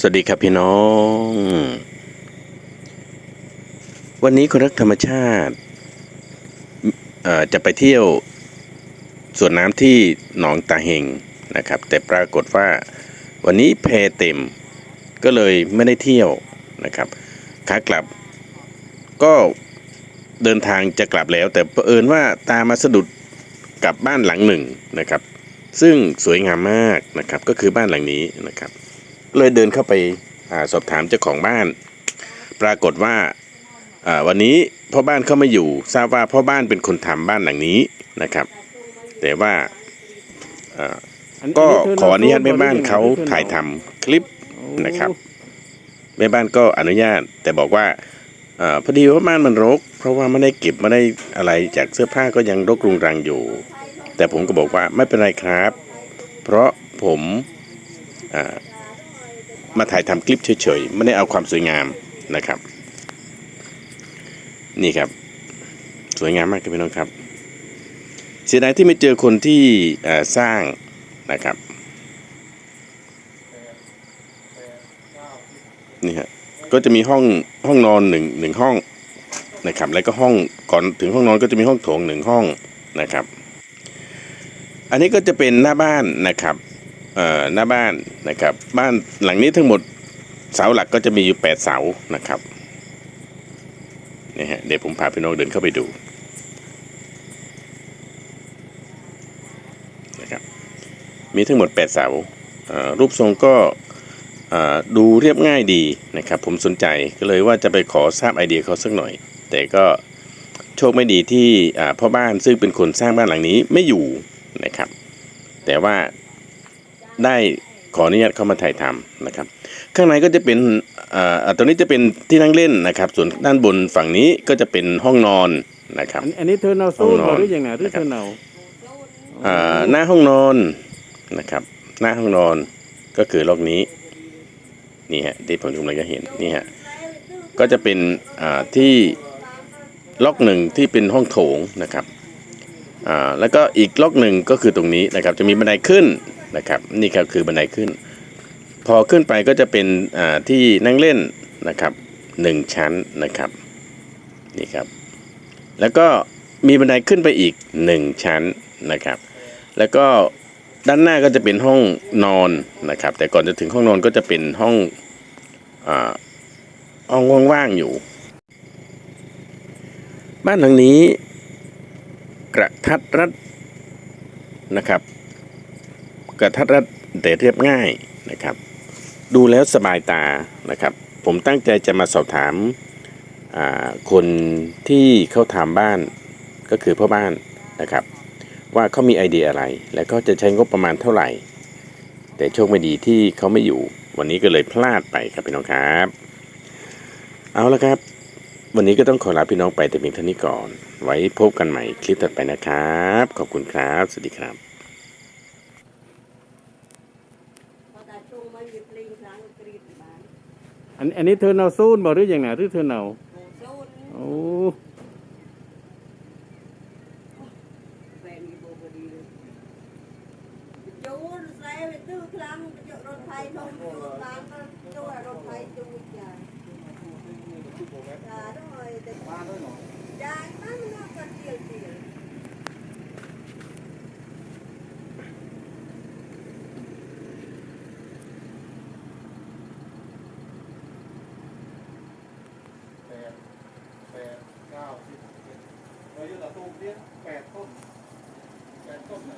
สวัสดีครับพี่น้อง วันนี้คนรักธรรมชาติจะไปเที่ยวสวนน้ำที่หนองตาเฮงนะครับ แต่ปรากฏว่าวันนี้แพเต็มก็เลยไม่ได้เที่ยวนะครับขากลับ ก็เดินทางจะกลับแล้ว แต่เผอิญว่าตามาสะดุดกับบ้านหลังหนึ่งนะครับ ซึ่งสวยงามมากนะครับก็คือบ้านหลังนี้นะครับ เลยเดินเข้าไปอาสอบถามเจ้าของบ้าน ปรากฏว่าอ่าวันนี้พ่อบ้านเขาไม่อยู่ทราบว่าพ่อบ้านเป็นคนทำบ้านหลังนี้นะครับ แต่ว่าอ่าก็ขออนุญาตแม่บ้านเขาถ่ายทำคลิปนะครับแม่บ้านก็อนุญาตแต่บอกว่าอาพอดีว่าบ้านมันรก เพราะว่าไม่ได้เก็บไม่ได้อะไรจากเสื้อผ้าก็ยังรกรุงรังอยู่ แต่ผมก็บอกว่าไม่เป็นไรครับ เพราะผมอ่า มาถ่ายทำคลิปเฉยๆ ไม่ได้เอาความสวยงามนะครับ นี่ครับ สวยงามมากครับพี่น้องครับ เสียดายที่ไม่เจอคนที่สร้างนะครับ นี่ฮะก็จะมีห้องห้องนอนหนึ่งหนึ่งห้องนะครับ แล้วก็ห้องก่อนถึงห้องนอนก็จะมีห้องโถงหนึ่งห้องนะครับ อันนี้ก็จะเป็นหน้าบ้านนะครับ หน้าบ้านนะครับ บ้านหลังนี้ทั้งหมดเสาหลักก็จะมีอยู่ 8 เสานะครับนี่ฮะเดี๋ยวผมพาพี่น้องเดินเข้าไปดูนะครับมีทั้งหมด 8 เสารูปทรงก็ดูเรียบง่ายดีนะครับ ผมสนใจก็เลยว่าจะไปขอทราบไอเดียเขาสักหน่อย แต่ก็โชคไม่ดีที่พ่อบ้านซึ่งเป็นคนสร้างบ้านหลังนี้ไม่อยู่นะครับ แต่ว่า ได้ขออนุญาตเข้ามาถ่ายทำนะครับ ข้างในก็จะเป็นอ่าอ่าตรงนี้จะเป็นที่นั่งเล่นนะครับ ส่วนด้านบนฝั่งนี้ก็จะเป็นห้องนอนนะครับ อันอันนี้เธอเนาซูนห้องนอนหรือยังไงหรือเธอเนาอ่าหน้าห้องนอนนะครับ หน้าห้องนอนก็คือล็อกนี้นี่ฮะที่ผมกำลังจะเห็นนี่ฮะก็จะเป็นอ่าที่ล็อกหนึ่งที่เป็นห้องโถงนะครับอ่าแล้วก็อีกล็อกหนึ่งก็คือตรงนี้นะครับ จะมีบันไดขึ้น นะครับนี่ครับคือบันไดขึ้น พอขึ้นไปก็จะเป็นที่นั่งเล่นนะครับหนึ่งชั้นนะครับนี่ครับ แล้วก็มีบันไดขึ้นไปอีกหนึ่งชั้นนะครับ แล้วก็ด้านหน้าก็จะเป็นห้องนอนนะครับ แต่ก่อนจะถึงห้องนอนก็จะเป็นห้องอาห้องว่างๆอยู่ บ้านหลังนี้กระทัดรัดนะครับ กระทัดรัดแต่เรียบง่ายนะครับ ดูแล้วสบายตานะครับ ผมตั้งใจจะมาสอบถามคนที่เขาทำบ้านก็คือพ่อบ้านนะครับ ว่าเขามีไอเดียอะไร และก็จะใช้งบประมาณเท่าไหร่ แต่โชคไม่ดีที่เขาไม่อยู่ วันนี้ก็เลยพลาดไปครับพี่น้องครับ เอาละครับ วันนี้ก็ต้องขอลาพี่น้องไปแต่เพียงเท่านี้ก่อน ไว้พบกันใหม่คลิปถัดไปนะครับ ขอบคุณครับ สวัสดีครับ พอตาชูมาหยิบลิงครั้งกรีดบ้านอันอันนี้เธอเนาซูนบ่หรือยังไงหรือเธอเนาโซนโอ้แฟนมีโบกดีเลยจูนใส่ไเลี้ยงแปดต้นแปดต้นไหน